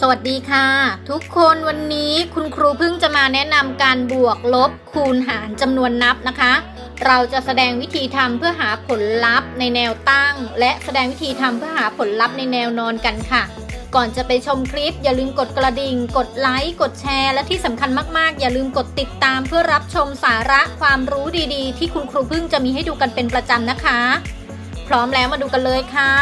สวัสดีค่ะ ทุกคนวันนี้คุณครูเพิ่งจะมาแนะนำการบวกลบคูณหารจำนวนนับนะคะ เราจะแสดงวิธีทำเพื่อหาผลลัพธ์ในแนวตั้ง และแสดงวิธีทำเพื่อหาผลลัพธ์ในแนวนอนกันค่ะ ก่อนจะไปชมคลิป อย่าลืมกดกระดิ่ง กดไลค์ กดแชร์ และที่สำคัญมากๆ อย่าลืมกดติดตามเพื่อรับชมสาระความรู้ดีๆ ที่คุณครูเพิ่งจะมีให้ดูกันเป็นประจำนะคะ พร้อมแล้วมาดูกันเลยค่ะ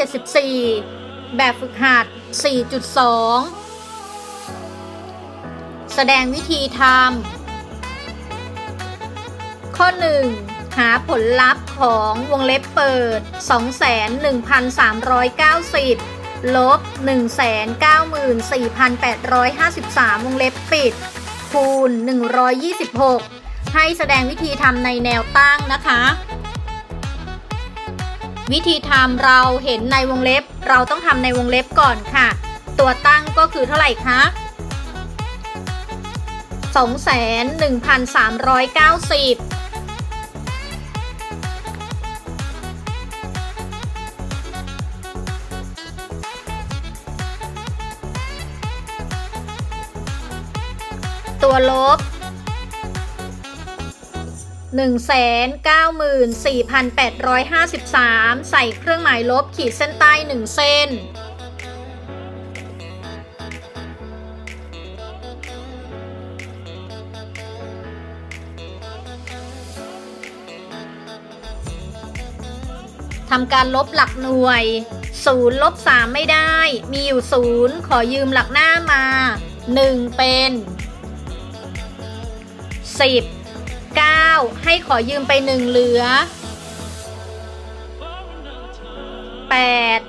หน้า74 แบบฝึกหัด 4.2 แสดงวิธีทำ ข้อ 1 หาผลลัพธ์ของวงเล็บเปิด 21,390 ลบ 194,853 วงเล็บปิด คูณ 126 ให้แสดงวิธีทำในแนวตั้งนะคะ วิธีทำเราเห็นในวงเล็บ เราต้องทำในวงเล็บก่อนค่ะ ตัวตั้งก็คือเท่าไหร่คะ21,390ตัวลบ 194,853 ใส่เครื่องหมายลบขีดเส้นใต้ 1 เส้น ทำการลบหลักหน่วย 0 ลบ 3 ไม่ได้ มีอยู่ 0 ขอยืมหลักหน้ามา 1 เป็น 10 9 ให้ขอยืมไป 1 เหลือ 8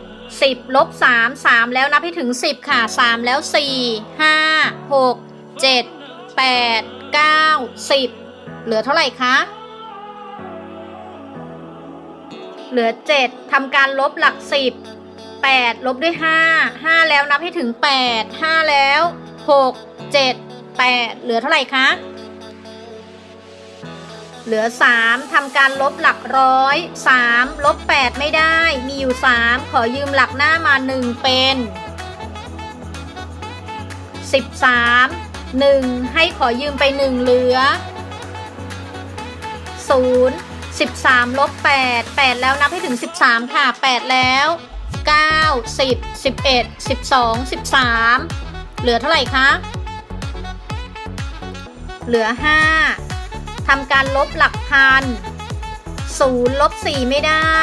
10ลบ3 3 แล้วนับให้ถึง 10 ค่ะ 3 แล้ว 4 5 6 7 8 9 10 เหลือเท่าไหร่คะ เหลือ 7ทำการลบหลัก 10 8 ลบด้วย 5 5 แล้วนับให้ถึง 8 5 แล้ว 6 7 8 เหลือเท่าไหร่คะ เหลือ 3ทำการลบหลักร้อย 3 ลบ 8 ไม่ได้ มีอยู่ 3 ขอยืมหลักหน้ามา 1 เป็น 13 1 ให้ขอยืมไป 1 เหลือ 0 13ลบ8 8 แล้วนับให้ถึง 13 ค่ะ 8 แล้ว 9 10 11 12 13 เหลือเท่าไหร่คะ เหลือ 5 ทำการลบหลักพัน0ลบ4ไม่ได้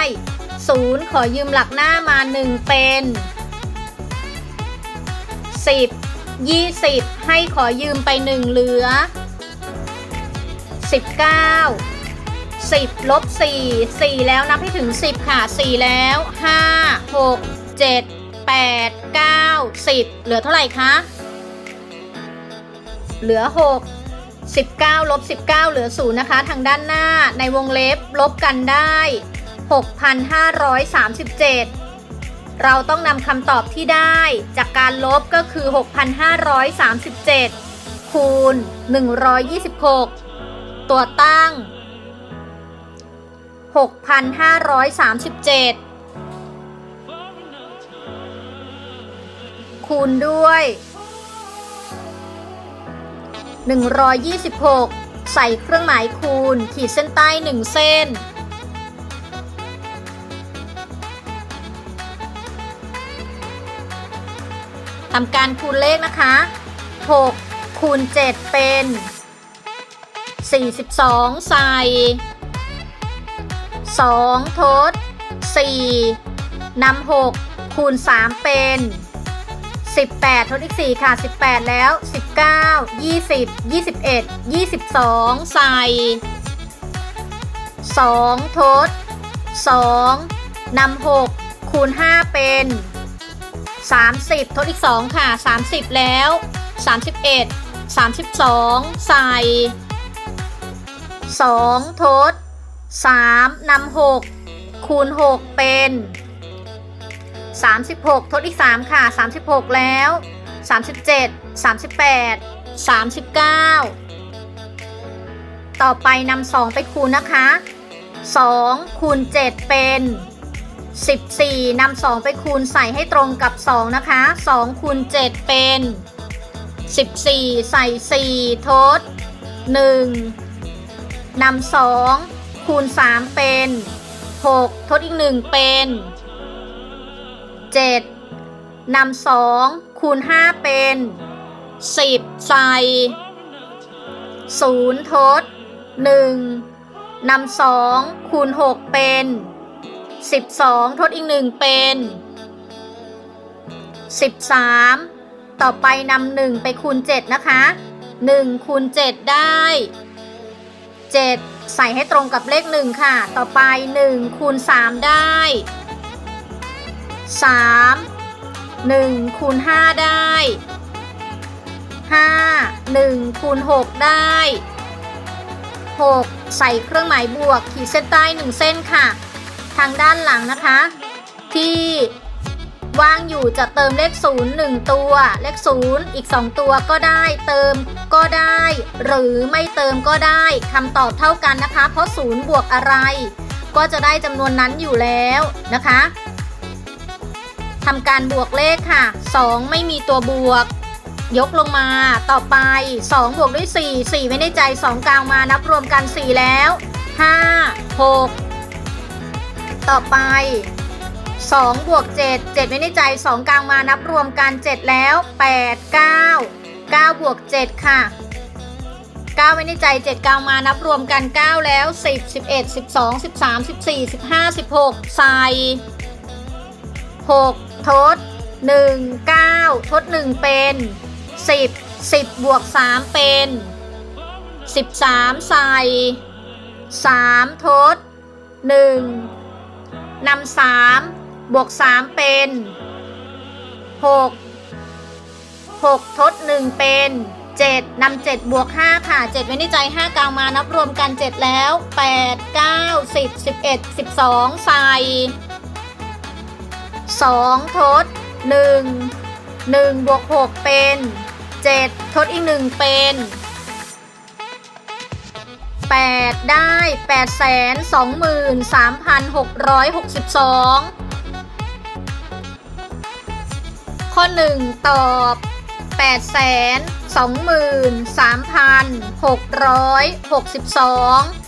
0ขอยืมหลักหน้ามา1เป็น10 20ให้ขอยืมไป1เหลือ19 10ลบ4 4แล้วนับให้ถึง10ค่ะ4แล้ว5 6 7 8 9 10เหลือเท่าไหร่คะ เหลือ6 19ลบ19 เหลือ0นะคะ ทางด้านหน้าในวงเล็บลบกันได้ 6,537 เราต้องนำคำตอบที่ได้จากการลบก็คือ 6,537 คูณ 126 ตัวตั้ง 6,537 คูณด้วย 126 ใส่เครื่องหมายคูณ ขีดเส้นใต้ 1 เส้น ทำการคูณเลขนะคะ 6 คูณ 7 เป็น 42 ใส่ 2 ทด 4นำ6คูณ 3 เป็น 18 ทดอีก 4 ค่ะ 18 แล้ว 19 20 21 22 ใส่ 2 ทด 2นำ6คูณ 5 เป็น 30 ทดอีก 2 ค่ะ 30 แล้ว 31 32 ใส่ 2 ทด 3นำ6คูณ 6 เป็น 36 ทดอีก 3 ค่ะ 36 แล้ว 37 38 39 ต่อไปนำสองไปคูณนะคะสองคูณเจ็ดเป็นสิบสี่นำสองไปคูณใส่ให้ตรงกับสองนะคะสองคูณเจ็ดเป็นสิบสี่ใส่สี่ทดหนึ่งนำสองคูณสามเป็นหกทดอีกหนึ่งเป็น เจ็ดนำสองคูณห้าเป็นสิบใส่ศูนย์ทดหนึ่งนำสองคูณหกเป็นสิบสองทดอีกหนึ่งเป็นสิบสามต่อไปนำหนึ่งไปคูณเจ็ดนะคะหนึ่งคูณเจ็ดได้เจ็ดใส่ให้ตรงกับเลขหนึ่งค่ะ ต่อไปหนึ่งคูณสามได้ สามหนึ่งคูณห้าได้ห้าหนึ่งคูณหกได้หกใส่เครื่องหมายบวกขีดเส้นใต้หนึ่งเส้นค่ะ ทางด้านหลังนะคะ ที่ว่างอยู่จะเติมเลขศูนย์หนึ่งตัว เลขศูนย์อีกสองตัวก็ได้ เติมก็ได้ หรือไม่เติมก็ได้คำตอบเท่ากันนะคะ เพราะศูนย์บวกอะไร ก็จะได้จำนวนนั้นอยู่แล้วนะคะ ทำการบวกเลขค่ะ 2 ไม่มีตัวบวก ยกลงมาต่อไป 2 บวกด้วย 4 4 ไม่ได้ใจ 2 กลางมานับรวมกัน 4 แล้ว 5 6 ต่อไป 2 บวก 7 7 ไม่ได้ใจ 2 กลางมานับรวมกัน 7 แล้ว 8 9 9 บวก 7 ค่ะ 9ไม่ได้ใจ 7 กลางมานับรวมกัน 9 แล้ว 10 11 12 13 14 15 16 ใส่ 6 ทด 1 9 ทด 1 เป็น 10 10 บวก 3 เป็น 13 ใส่ 3 ทด 1นำ3บวก 3 เป็น 6 6 ทด 1 เป็น7นำ7บวก 5 ค่ะ 7 ไว้ในใจ 5 กลางมานับรวมกัน 7 แล้ว 8 9 10 11 12 ใส่ 2 ทด 1 1บวก6เป็น 7 ทดอีก 1 เป็น 8 ได้ 8 2 3 6 6 2 ข้อ 1 ตอบ 8 2 3 6 6 2